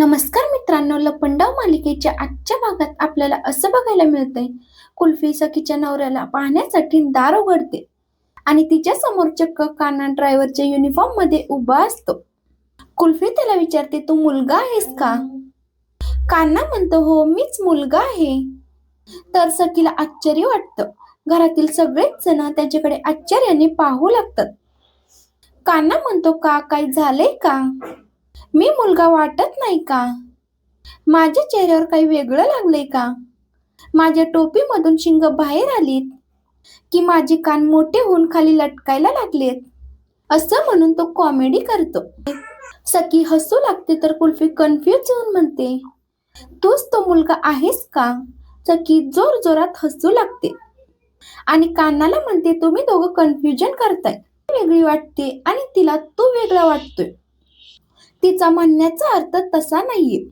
नमस्कार मित्रांनो लपंडाव मालिकेच्या आजच्या भागात आपल्याला असं बघायला मिळतंय कुल्फी सखीच्या नवऱ्याला पाहण्यासाठी दार उघडते आणि तिच्या समोर चक्क काना ड्रायव्हरच्या युनिफॉर्ममध्ये उभा असतो. कुल्फी त्याला विचारते तू मुलगा आहेस का? कान्हा म्हणतो हो मीच मुलगा आहे. तर सखीला आश्चर्य वाटतं. घरातील सगळेच जण त्याच्याकडे आश्चर्याने पाहू लागतात. कान्हा म्हणतो का काय झालंय का? मी मुलगा वाटत नाही का? माझ्या चेहऱ्यावर काही वेगळं लागलंय का? माझ्या टोपीमधून शिंग बाहेर आलीत की माझे कान मोठे होऊन खाली लटकायला लागलेत? असं म्हणून तो कॉमेडी करतो. सखी हसू लागते तर कुल्फी कन्फ्युज होऊन म्हणते तूच तो मुलगा आहेस का? सखी जोर जोरात हसू लागते आणि कानाला म्हणते तुम्ही दोघं कन्फ्युजन करताय. ती वेगळी वाटते आणि तिला तू वेगळा वाटतोय. तिचा म्हणण्याचा अर्थ तसा नाहीये.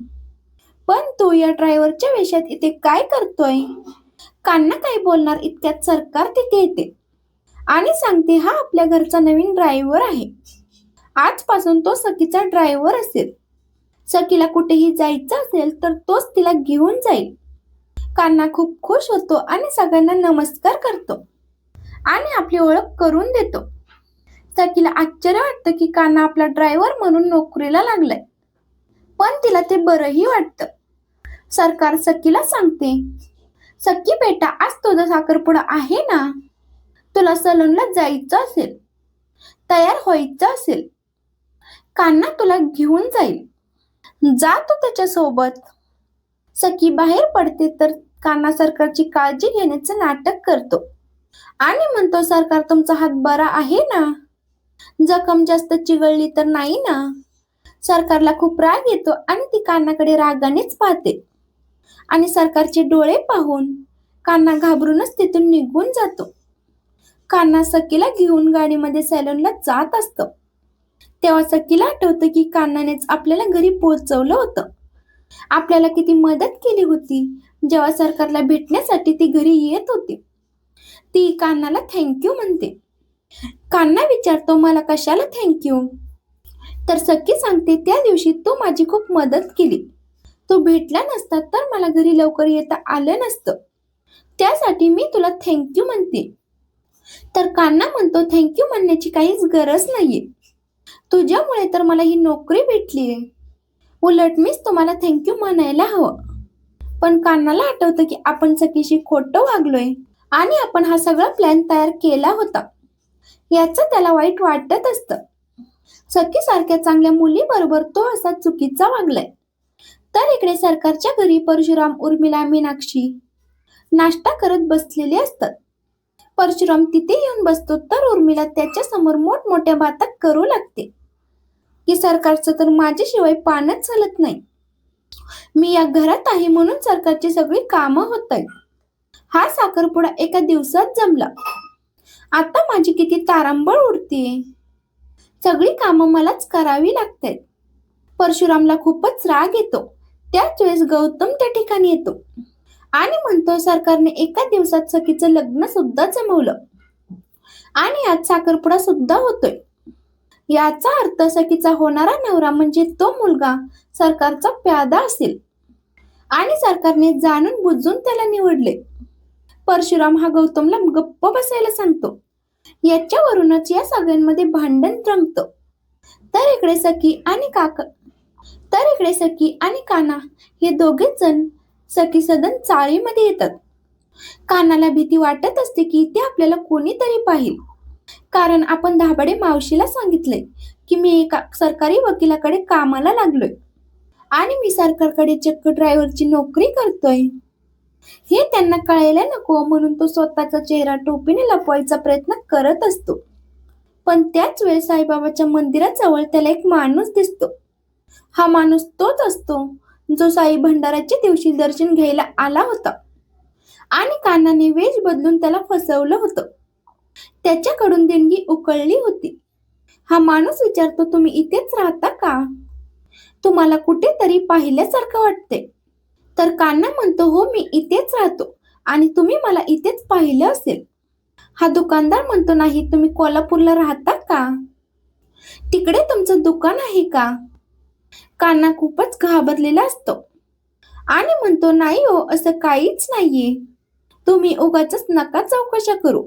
पण तो या ड्रायव्हरच्या वेशात इथे काय करतोय? कान्हा काय बोलणार इतक्यात सरकार तिथे येते. आणि सांगते हा आपल्या घरचा नवीन ड्रायव्हर आहे. आजपासून तो सखीचा ड्रायव्हर असेल. सखीला कुठेही जायचं असेल तर तोच तिला घेऊन जाईल. कान्हा खूप खुश होतो आणि सगळ्यांना नमस्कार करतो. आणि आपली ओळख करून देतो. सखीला आश्चर्य वाटतं की कान्हा आपला ड्रायव्हर म्हणून नोकरीला लागलाय. पण तिला ते बरंही वाटतं. सरकार सखीला सांगते सखी बेटा आज तुझा साखरपुडा आहे ना? तुला सलूनला जायचं असेल तयार व्हायचं असेल. कान्हा तुला घेऊन जाईल. जा तू त्याच्यासोबत. सखी बाहेर पडते तर कान्हा सरकारची काळजी घेण्याचं नाटक करतो. आणि म्हणतो सरकार तुमचा हात बरा आहे ना? जखम जास्त चिघळली तर नाही ना? सरकारला खूप राग येतो आणि ती कानाकडे रागानेच पाहते. आणि सरकारचे डोळे पाहून कान्हा घाबरूनच तिथून निघून जातो. कान्हा सकीला घेऊन गाडीमध्ये सॅलूनला जात असत. तेव्हा सकीला आठवतं की कान्हानेच आपल्याला घरी पोहोचवलं होतं. आपल्याला किती मदत केली होती. जेव्हा सरकारला भेटण्यासाठी ती घरी येत होती. ती कान्हाला थँक्यू म्हणते. कान्ना विचारतो मला कशाला थँक्यू तर सखी सांगते त्या दिवशी तू माझी खूप मदत केली. तो भेटला नसता तर मला घरी लवकर येता आलं नसतं. त्यासाठी मी तुला थँक्यू म्हणते. तर कान्ना म्हणतो थँक्यू म्हणण्याची काहीच गरज नाहीये. तुझ्यामुळे तर मला ही नोकरी भेटलीये उलट मीच तुम्हाला थँक्यू म्हणायला हवं. पण कान्नाला आठवतं की आपण सखीशी खोटं वागलोय आणि आपण हा सगळा प्लॅन तयार केला होता. याचं त्याला वाईट वाटत असतं. सखी सारख्या चांगल्या मुलीबरोबर तो असा चुकीचा वागलाय. तर इकडे सरकारच्या घरी परशुराम उर्मिला मीनाक्षी नाश्ता करत बसलेले असतात. परशुराम तिथे येऊन बसतो तर उर्मिला त्याच्यासमोर मोठमोठ्या बाता करू लागते. की सरकारचं तर माझ्याशिवाय पानच चालत नाही. मी या घरात आहे म्हणून सरकारची सगळी कामं होत आहेत. हा साखरपुडा एका दिवसात जमला. आता माझी किती तारांबळ उडते. सगळी कामं मलाच करावी लागतात. परशुरामला खूपच राग येतो. त्याच वेळेस गौतम त्या ठिकाणी येतो. आणि म्हणतो सरकारने एका दिवसात सखीचं लग्न सुद्धा जमवलं. आणि आज साखरपुडा सुद्धा होतोय. याचा अर्थ सखीचा होणारा नवरा म्हणजे तो मुलगा सरकारचा प्यादा असेल. आणि सरकारने जाणून बुजून त्याला निवडले. परशुराम हा गौतमला गप्प बसायला सांगतो. याच्यावरूनच या सगळ्यांमध्ये भांडण रंगतं तर इकडे सखी आणि काका तर इकडे सखी आणि काना हे दोघेच जण सखी सदन चाळीमध्ये येतात. कानाला भीती वाटत असते की ते आपल्याला कोणीतरी पाहिल. कारण आपण धाबडे मावशीला सांगितले की मी एका सरकारी वकिलाकडे कामाला लागलोय. आणि मी सरकारकडे चक्क ड्रायव्हरची नोकरी करतोय. हे त्यांना कळायला नको म्हणून तो स्वतःचा चेहरा टोपीने लपवायचा प्रयत्न करत असतो. पण त्याच वेळी साईबाबाच्या मंदिराजवळ त्याला एक माणूस दिसतो. हा माणूस तोच असतो जो साई भंडाराच्या दिवशी दर्शन घ्यायला आला होता. आणि कानाने वेश बदलून त्याला फसवलं होतं. त्याच्याकडून देणगी उकळली होती. हा माणूस विचारतो तुम्ही इथेच राहता का? तुम्हाला कुठेतरी पाहिल्यासारखं वाटते तर कान्हा म्हणतो हो मी इथेच राहतो आणि तुम्ही मला इथेच पाहिलं असेल. हा दुकानदार म्हणतो नाही तुम्ही कोल्हापूरला राहता का? तिकडे तुमचं दुकान आहे का? कान्हा खूपच घाबरलेला असतो आणि म्हणतो नाही हो असं काहीच नाहीये. तुम्ही उगाच नका चौकशा करू.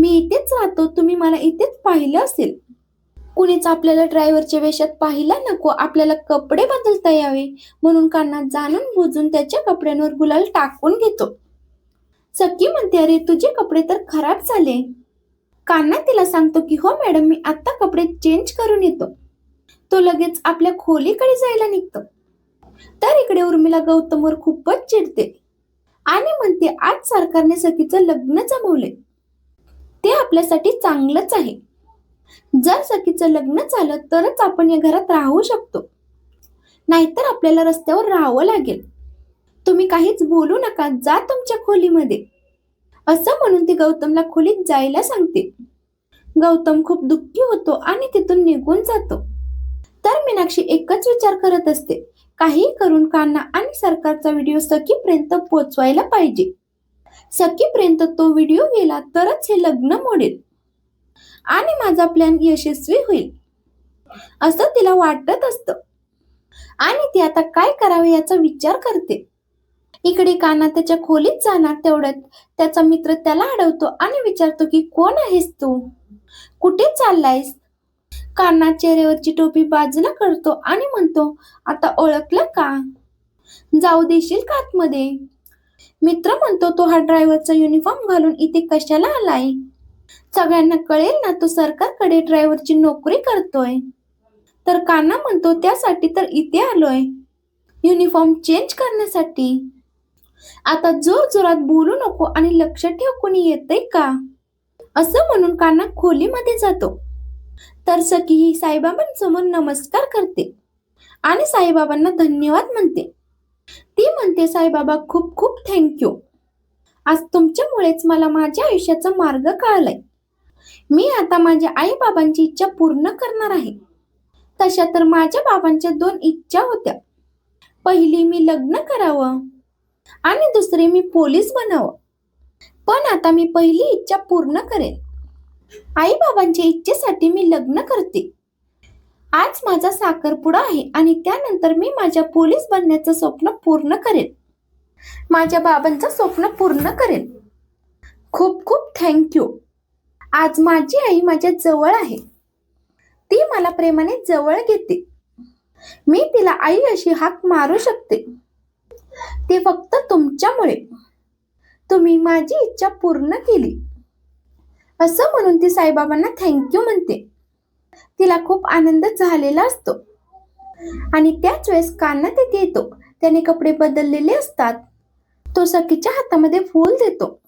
मी इथेच राहतो तुम्ही मला इथेच पाहिलं असेल. कुणीच आपल्याला ड्रायव्हरच्या वेशात पाहिला नको. आपल्याला कपडे बदलता यावे. म्हणून कान्हा जाणून बुजून त्याच्या कपड्यांवर गुलाल टाकून घेतो. सखी म्हणते अरे तुझे कपडे तर खराब झाले. कान्हा तिला सांगतो की हो मॅडम मी आत्ता कपडे चेंज करून येतो. तो लगेच आपल्या खोलीकडे जायला निघतो. तर इकडे उर्मिला गौतमवर खूपच चिडते. आणि म्हणते आज सरकारने सखीचं लग्न जमवले ते आपल्यासाठी चांगलंच आहे. जर सखीचं लग्न झालं तरच आपण या घरात राहू शकतो. नाहीतर आपल्याला रस्त्यावर राहावं लागेल. तुम्ही काहीच बोलू नका जा तुमच्या खोलीमध्ये. असं म्हणून ती गौतमला खोलीत जायला सांगते. गौतम खूप दुःखी होतो आणि तिथून निघून जातो. तर मीनाक्षी एकच विचार करत असते. काही करून कान्हा आणि सरकारचा व्हिडिओ सखीपर्यंत पोचवायला पाहिजे. सखीपर्यंत तो व्हिडिओ गेला तरच हे लग्न मोडेल. आणि माझा प्लॅन यशस्वी होईल. असं तिला वाटत असतं. आणि ती आता काय करावे याचा विचार करते. इकडे काना त्याच्या खोलीत जाणार तेवढ्यात त्याचा मित्र त्याला अडवतो आणि विचारतो की कोण आहेस तू? कुठे चाललायस? काना चेहऱ्यावरची टोपी बाजूला करतो आणि म्हणतो आता ओळखलं का? जाऊ देशील का आतमध्ये? मित्र म्हणतो तो हा ड्रायव्हरचा युनिफॉर्म घालून इथे कशाला आलाय? सगळ्यांना कळेल ना तो सरकारकडे ड्रायव्हरची नोकरी करतोय. तर कान्हा म्हणतो त्यासाठी तर इथे आलोय. युनिफॉर्म चेंज करण्यासाठी. आता जोर जोरात बोलू नको आणि लक्ष ठेव कोणी येतंय का? असं म्हणून कान्हा खोलीमध्ये जातो. तर सखी ही साईबाबांसमोर नमस्कार करते आणि साईबाबांना धन्यवाद म्हणते. ती म्हणते साईबाबा खूप खूप थँक्यू आज तुमच्यामुळेच मला माझ्या आयुष्याचा मार्ग कळलाय. मी आता माझ्या आई बाबांची इच्छा पूर्ण करणार आहे. तशा तर माझ्या बाबांच्या दोन इच्छा होत्या. पहिली मी लग्न करावं आणि दुसरी मी पोलीस बनावं. पण आता मी पहिली इच्छा पूर्ण करेन. आई बाबांच्या इच्छेसाठी मी लग्न करते. आज माझा साखरपुडा आहे आणि त्यानंतर मी माझ्या पोलीस बनण्याचं स्वप्न पूर्ण करेन. माझ्या बाबांचं स्वप्न पूर्ण करेन. खूप खूप थँक्यू. आज माझी आई माझ्या जवळ आहे. ती मला प्रेमाने जवळ घेते. मी तिला आई अशी हाक मारू शकते. ते फक्त तुमच्यामुळे. तुम्ही माझी इच्छा पूर्ण केली. असं म्हणून ती साईबाबांना थँक्यू म्हणते. तिला खूप आनंद झालेला असतो. आणि त्याच वेळेस कान्हा तिथे येतो. त्याने कपडे बदललेले असतात. तो सखीच्या हातामध्ये फूल देतो.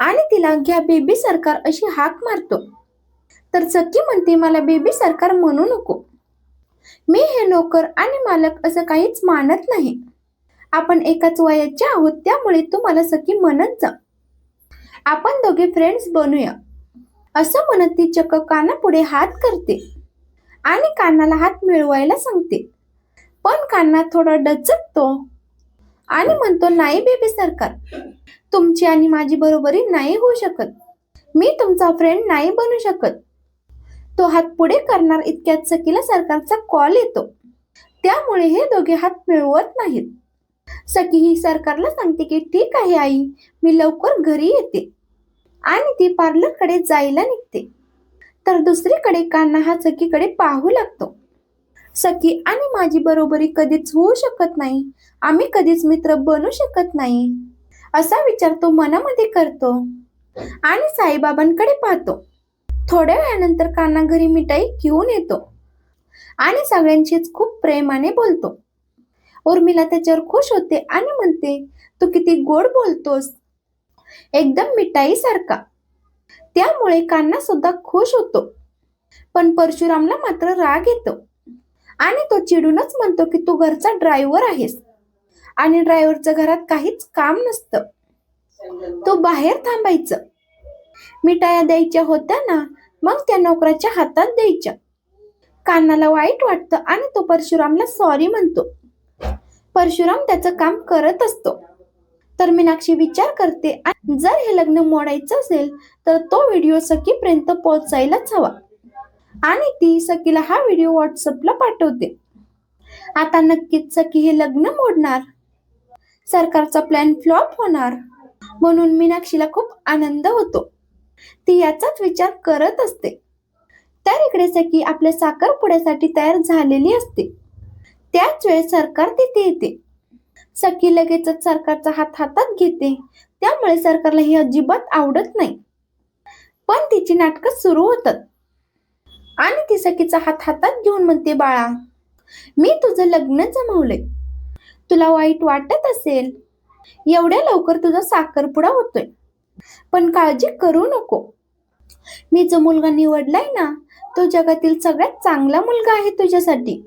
आणि तिला घ्या बेबी सरकार अशी हाक मारतो. तर सखी म्हणते मला बेबी सरकार म्हणू नको. मी हे नोकर आणि मालक असं काहीच मानत नाही. आपण एकाच वयाचे आहोत त्यामुळे तू मला सखी म्हणत जा. आपण दोघे फ्रेंड्स बनूया. असं म्हणत ती चक्क कानापुढे हात करते आणि कानाला हात मिळवायला सांगते. पण कान्हा थोडा डचकतो. आणि म्हणतो नाही बेबी सरकार तुमची आणि माझी बरोबरी नाही होऊ शकत. मी तुमचा फ्रेंड नाही बनू शकत. तो हात पुढे करणार इतक्यात सखीला सरकारचा कॉल येतो. त्यामुळे हे दोघे हात मिळवत नाहीत. सखी ही सरकारला सांगते की ठीक आहे आई मी लवकर घरी येते. आणि ती पार्लरकडे जायला निघते. तर दुसरीकडे कान्हा हा सखीकडे पाहू लागतो. सखी आणि माझी बरोबरी कधीच होऊ शकत नाही. आम्ही कधीच मित्र बनू शकत नाही. असा विचार तो मनामध्ये करतो आणि साईबाबांकडे पाहतो. थोड्या वेळानंतर कान्हा घरी मिठाई घेऊन येतो आणि सगळ्यांशीच खूप प्रेमाने बोलतो. उर्मिला त्याच्यावर खुश होते आणि म्हणते तू किती गोड बोलतोस. एकदम मिठाई सारखा त्यामुळे कान्हा सुद्धा खुश होतो. पण परशुरामला मात्र राग येतो. आणि तो चिडूनच म्हणतो की तू घरचा ड्रायव्हर आहेस. आणि ड्रायव्हरचं घरात काहीच काम नसतं. तो बाहेर थांबायचं. मिठाया द्यायच्या होत्या ना मग त्या नोकराच्या हातात द्यायच्या. कानाला वाईट वाटतं आणि तो परशुरामला सॉरी म्हणतो. परशुराम त्याचं काम करत असतो. तर मीनाक्षी विचार करते आणि जर हे लग्न मोडायचं असेल तर तो व्हिडिओ सखीपर्यंत पोहोचायलाच हवा. आणि ती सखीला हा व्हिडिओ व्हॉट्सअपला पाठवते. आता नक्कीच सखी हे लग्न मोडणार. सरकारचा प्लॅन फ्लॉप होणार. म्हणून मीनाक्षीला खूप आनंद होतो. ती याचाच विचार करत असते. तर इकडे सखी आपल्या साखरपुड्यासाठी तयार झालेली असते. त्याच वेळेस सरकार तिथे येते. सखी लगेचच सरकारचा हात हातात घेते. त्यामुळे सरकारला हे अजिबात आवडत नाही. पण तिची नाटकं सुरू होतात. आणि ती सखीचा हात हातात घेऊन म्हणते बाळा मी तुझं लग्न जमवलंय. तुला वाईट वाटत असेल एवढ्या लवकर तुझा साखरपुडा होतोय. पण काळजी करू नको. मी जो मुलगा निवडलाय ना तो जगातील सगळ्यात चांगला मुलगा आहे तुझ्यासाठी.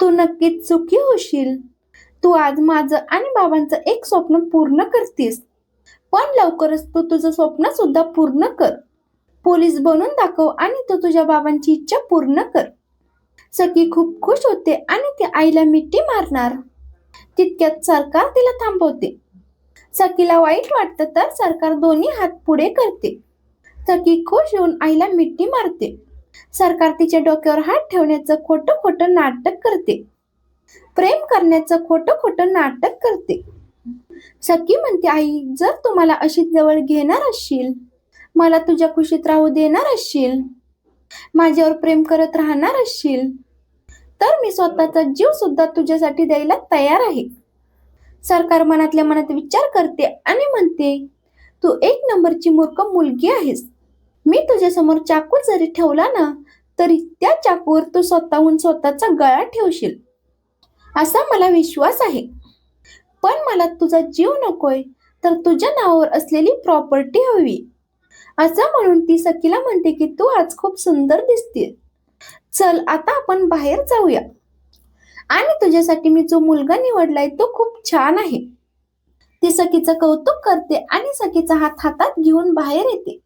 तू नक्कीच सुखी होशील. तू आज माझं आणि बाबांचं एक स्वप्न पूर्ण करतेस. पण लवकरच तू तुझं स्वप्न सुद्धा पूर्ण कर. पोलीस बनून दाखव आणि तू तुझ्या बाबांची इच्छा पूर्ण कर. सखी खूप खुश होते आणि ती आईला मिठी मारणार. तितक्यात सरकार तिला थांबवते. सखीला वाईट वाटतं तर सरकार दोन्ही हात पुढे करते. सखी खुश होऊन आईला मिठी मारते. सरकार तिच्या डोक्यावर हात ठेवण्याचं खोटं खोटं नाटक करते. प्रेम करण्याचं खोटं खोटं नाटक करते. सखी म्हणते आई जर तुम्हाला अशी जवळ घेणार असशील मला तुझ्या खुशीत राहू देणार असशील? माझ्यावर प्रेम करत राहणार असशील? तर मी स्वतःचा जीव सुद्धा तुझ्यासाठी द्यायला तयार आहे. सरकार मनातल्या मनात विचार करते आणि म्हणते तू एक नंबरची मूर्ख मुलगी आहेस. मी तुझ्या समोर चाकू जरी ठेवला ना तरी त्या चाकूवर तू स्वतःहून स्वतःचा गळा ठेवशील. असा मला विश्वास आहे. पण मला तुझा जीव नकोय तर तुझ्या नावावर असलेली प्रॉपर्टी हवी. असं म्हणून ती सखीला म्हणते की तू आज खूप सुंदर दिसते चल आता आपण बाहेर जाऊया. आणि तुझ्यासाठी मी जो मुलगा निवडलाय तो खूप छान आहे. ती सखीचं कौतुक करते आणि सखीचा हात हातात घेऊन बाहेर येते.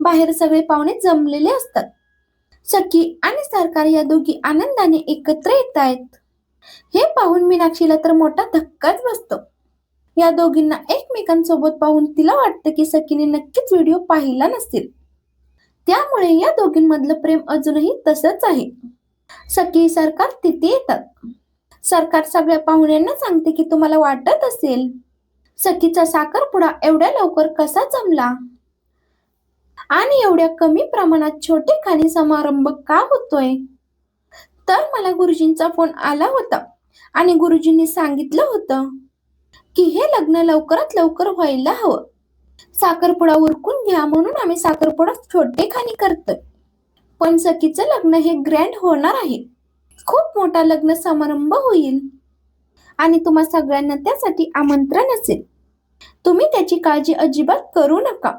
बाहेर सगळे पाहुणे जमलेले असतात. सखी आणि सरकार या दोघी आनंदाने एकत्र येत आहेत. हे पाहून मीनाक्षीला तर मोठा धक्काच बसतो. या दोघींना एकमेकांसोबत पाहून तिला वाटतं की सखीने नक्कीच व्हिडिओ पाहिला नसेल त्यामुळे या दोघींमधलं प्रेम अजूनही तसंच आहे. सखी सरकार तिथे येतात. सरकार सगळ्या पाहुण्यांना सांगते की तुम्हाला वाटत असेल सखीचा साखरपुडा एवढ्या लवकर कसा जमला? आणि एवढ्या कमी प्रमाणात छोटे खाली समारंभ का होतोय? तर मला गुरुजींचा फोन आला होता आणि गुरुजींनी सांगितलं होतं की हे लग्न लवकरात लवकर व्हायला हवं. साखरपुडा उरकून घ्या म्हणून आम्ही साखरपुडा छोटे खाणी करतोय. पण सखीचं लग्न हे ग्रँड होणार आहे. खूप मोठा लग्न समारंभ होईल. आणि तुम्हा सगळ्यांना त्यासाठी आमंत्रण असेल. तुम्ही त्याची काळजी अजिबात करू नका.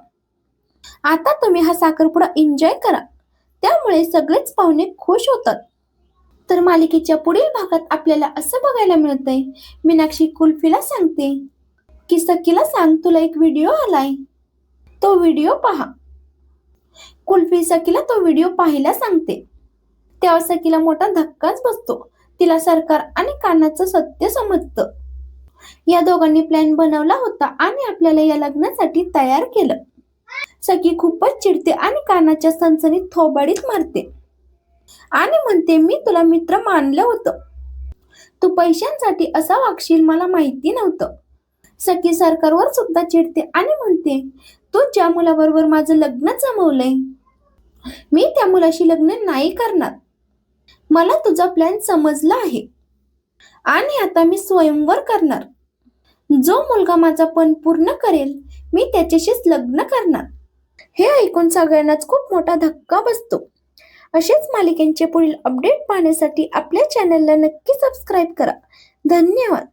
आता तुम्ही हा साखरपुडा एन्जॉय करा. त्यामुळे सगळेच पाहुणे खुश होतात. तर मालिकेच्या पुढील भागात आपल्याला असं बघायला मिळतंय. मीनाक्षी कुल्फीला सांगते. की सखीला सांग तुला एक व्हिडिओ आलाय. तो व्हिडिओ पहा. कुल्फी सखीला तो व्हिडिओ पाहायला सांगते. तेव्हा सखीला मोठा धक्काच बसतो. तिला सरकार आणि कानाचं सत्य समजतं. या दोघांनी प्लॅन बनवला होता आणि आपल्याला या लग्नासाठी तयार केलं. सखी खूपच चिडते आणि कानाच्या सनसनीत थोबाडीत मारते. आणि म्हणते मी तुला मित्र मानलं होतं. तू पैशांसाठी असा वागशील मला माहिती नव्हतं. सखी सरकारवर सुद्धा चिडते आणि म्हणते तू ज्या मुलाबरोबर माझं लग्न जमवलंय मी त्या मुलाशी लग्न नाही करणार. मला तुझा प्लॅन समजला आहे. आणि आता मी स्वयंवर करणार. जो मुलगा माझा पण पूर्ण करेल मी त्याच्याशीच लग्न करणार. हे ऐकून सगळ्यांनाच खूप मोठा धक्का बसतो. असेच मालिकांचे पुढील अपडेट पाहण्यासाठी आपल्या चॅनलला नक्की सबस्क्राईब करा. धन्यवाद.